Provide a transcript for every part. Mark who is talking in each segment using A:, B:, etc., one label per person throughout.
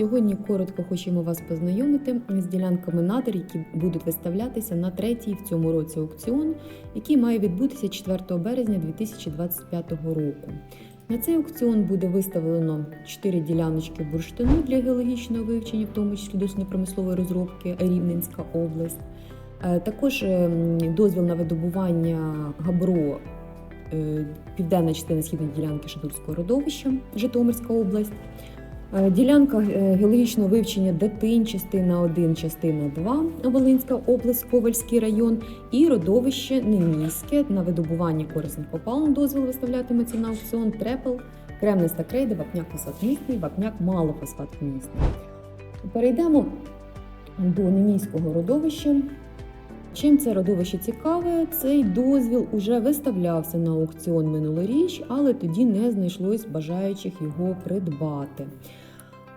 A: Сьогодні коротко хочемо вас познайомити з ділянками надр, які будуть виставлятися на третій в цьому році аукціон, який має відбутися 4 березня 2025 року. На цей аукціон буде виставлено 4 діляночки бурштину для геологічного вивчення, в тому числі дослідно-промислової розробки Рівненська область. Е, Також ем, дозвіл на видобування габро е, південна частина східної ділянки Шатурського родовища, Житомирська область. Е, Ділянка е, геологічного вивчення Датин, частина 1, частина 2, Волинська область, Ковальський район і родовище Неміське на видобування корисних копалин дозвіл виставлятиметься на аукціон Трепел, Кремниста крейда, вапняк фосфатмісний, вапняк малофосфатмісний. Перейдемо до Неміського родовища. Чим це родовище цікаве, цей дозвіл уже виставлявся на аукціон минулоріч, але тоді не знайшлось бажаючих його придбати.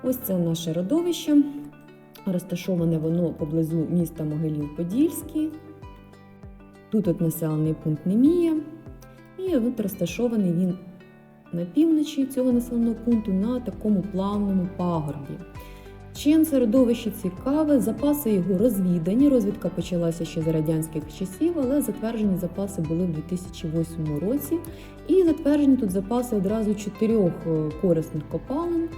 A: Ось це наше родовище. Розташоване воно поблизу міста Могилів-Подільський. Тут от населений пункт Немія. І от розташований він на півночі цього населеного пункту на такому плавному пагорбі. Чим це родовище цікаве, запаси його розвідані. Розвідка почалася ще за радянських часів, але затверджені запаси були в 2008 році. І затверджені тут запаси одразу чотирьох е, корисних копалин.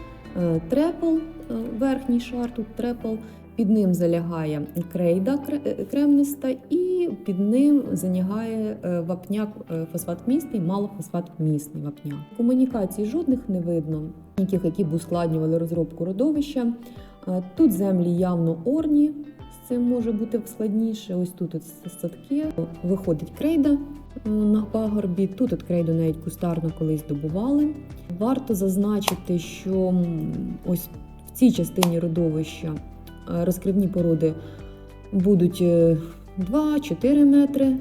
A: Е, Трепл, е, верхній шар, тут трепл, під ним залягає крейда е, кремниста, і під ним залягає вапняк е, фосфатмісний, малофосфатмісний вапняк. Комунікацій жодних не видно, яких які б ускладнювали розробку родовища. Тут землі явно орні, з цим може бути складніше. Ось тут садки. Виходить крейда на пагорбі. Тут от крейду навіть кустарно колись добували. Варто зазначити, що ось в цій частині родовища е, розкривні породи будуть е, 2-4 метри.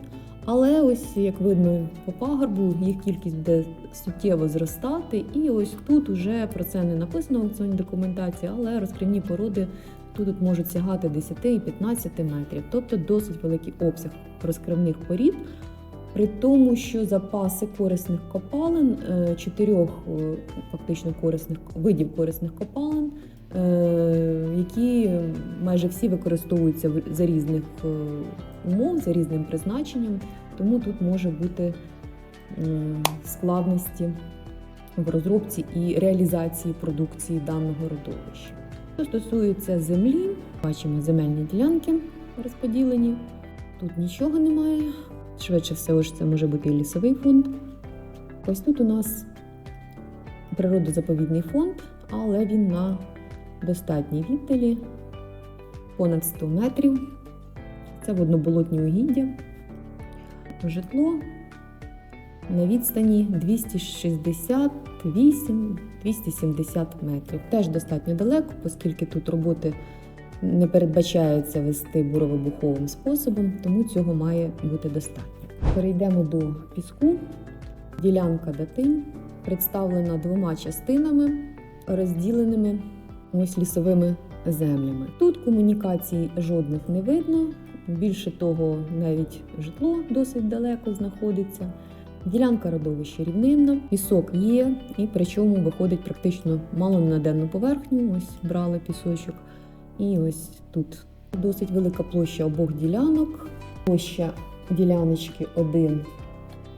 A: Але ось як видно по пагорбу, їх кількість буде суттєво зростати. І ось тут уже про це не написано в аукціонній документації, але розкривні породи тут от можуть сягати 10 і 15 метрів, тобто досить великий обсяг розкривних порід. При тому, що запаси корисних копалин, е, чотирьох е, фактично корисних видів корисних копалин, е, які майже всі використовуються за різних умов, за різним призначенням, тому тут може бути складності в розробці і реалізації продукції даного родовища. Що стосується землі, бачимо земельні ділянки розподілені. Тут нічого немає. Швидше все, ось це може бути і лісовий фонд. Ось тут у нас природозаповідний фонд, але він на достатній віддалі, понад 100 метрів. Це водноболотні угіддя. Житло на відстані 268-270 метрів. Теж достатньо далеко, оскільки тут роботи не передбачається вести буровибуховим способом, тому цього має бути достатньо. Перейдемо до піску. Ділянка датин представлена двома частинами, розділеними ось лісовими землями. Тут комунікацій жодних не видно. Більше того, навіть житло досить далеко знаходиться. Ділянка родовища рівнинна, пісок є, і причому виходить практично мало на денну поверхню. Ось брали пісочок. І ось тут досить велика площа обох ділянок. Площа діляночки 1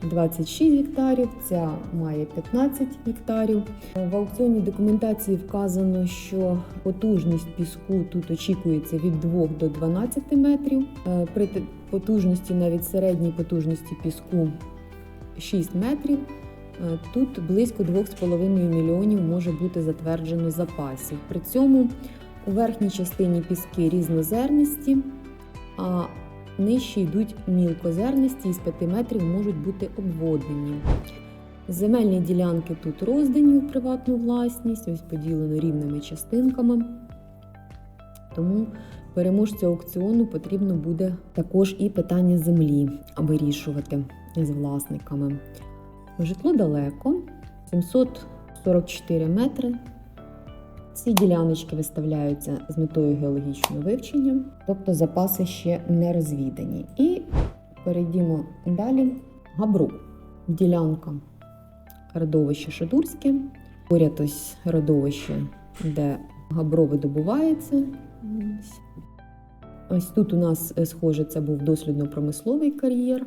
A: 26 гектарів, ця має 15 гектарів. В аукціонній документації вказано, що потужність піску тут очікується від 2 до 12 метрів. Е, При потужності, навіть середній потужності піску 6 метрів. Е, Тут близько 2,5 мільйонів може бути затверджено запасів. При цьому у верхній частині піски різнозернисті, а нижче йдуть мілкозернисті і з 5 метрів можуть бути обводнені. Земельні ділянки тут роздані у приватну власність, ось поділено рівними частинками. Тому переможцю аукціону потрібно буде також і питання землі вирішувати з власниками. Житло далеко, 744 метри. Ці діляночки виставляються з метою геологічного вивчення, тобто запаси ще не розвідані. І перейдімо далі. Габру. Ділянка родовище Шадурське. Поряд ось родовище, де Габро видобувається. Ось. Ось тут у нас, е, схоже, це був дослідно-промисловий кар'єр.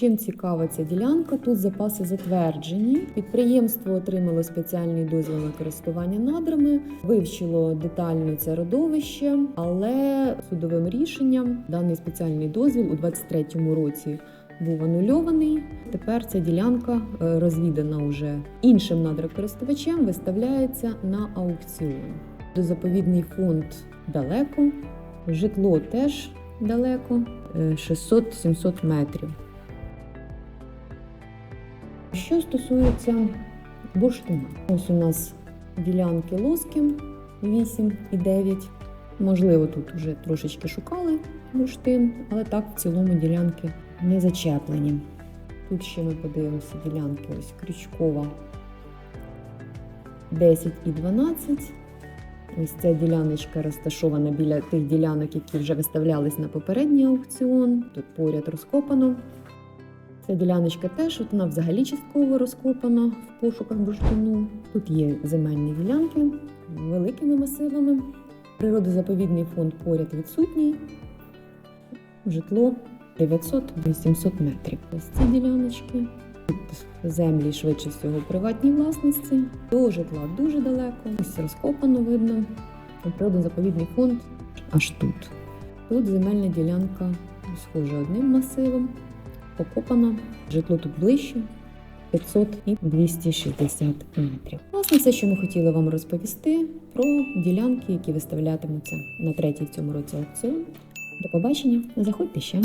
A: Чим цікава ця ділянка? Тут запаси затверджені. Підприємство отримало спеціальний дозвіл на користування надрами, вивчило детально це родовище, але судовим рішенням даний спеціальний дозвіл у 23-му році був анульований. Тепер ця ділянка е, розвідана уже іншим надрокористувачем, виставляється на аукціон. Заповідний фонд далеко, житло теж далеко, е, 600-700 метрів. Що стосується бурштина, ось у нас ділянки лоски 8 і 9. Можливо, тут вже трошечки шукали бурштин, але так в цілому ділянки не зачеплені. Тут ще ми подивимося ділянки ось Крючкова 10 і 12. Ось ця діляночка розташована біля тих ділянок, які вже виставлялись на попередній аукціон. Тут поряд розкопано. Ця діляночка теж от вона взагалі частково розкопана в пошуках бурштину. Тут є земельні ділянки великими масивами. Природозаповідний фонд поряд відсутній. Житло 900-800 метрів. Ось ці діляночки. Тут землі швидше всього приватній власності. До житла дуже далеко. Ось розкопано видно. Природозаповідний фонд аж тут. Тут земельна ділянка схожа одним масивом покопано. Житло тут ближче 500 і 260 метрів. Власне, все, що ми хотіли вам розповісти про ділянки, які виставлятимуться на третій в цьому році аукціон. До побачення, заходьте ще.